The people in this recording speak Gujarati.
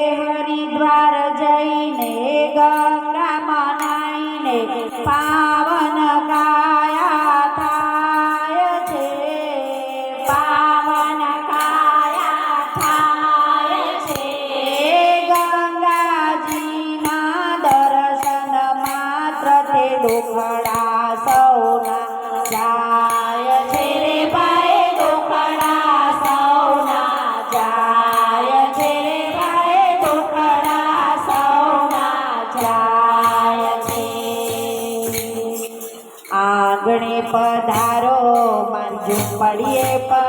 હરિદ્વાર જઈને ગંગા મનાઈને પાવન படியே ப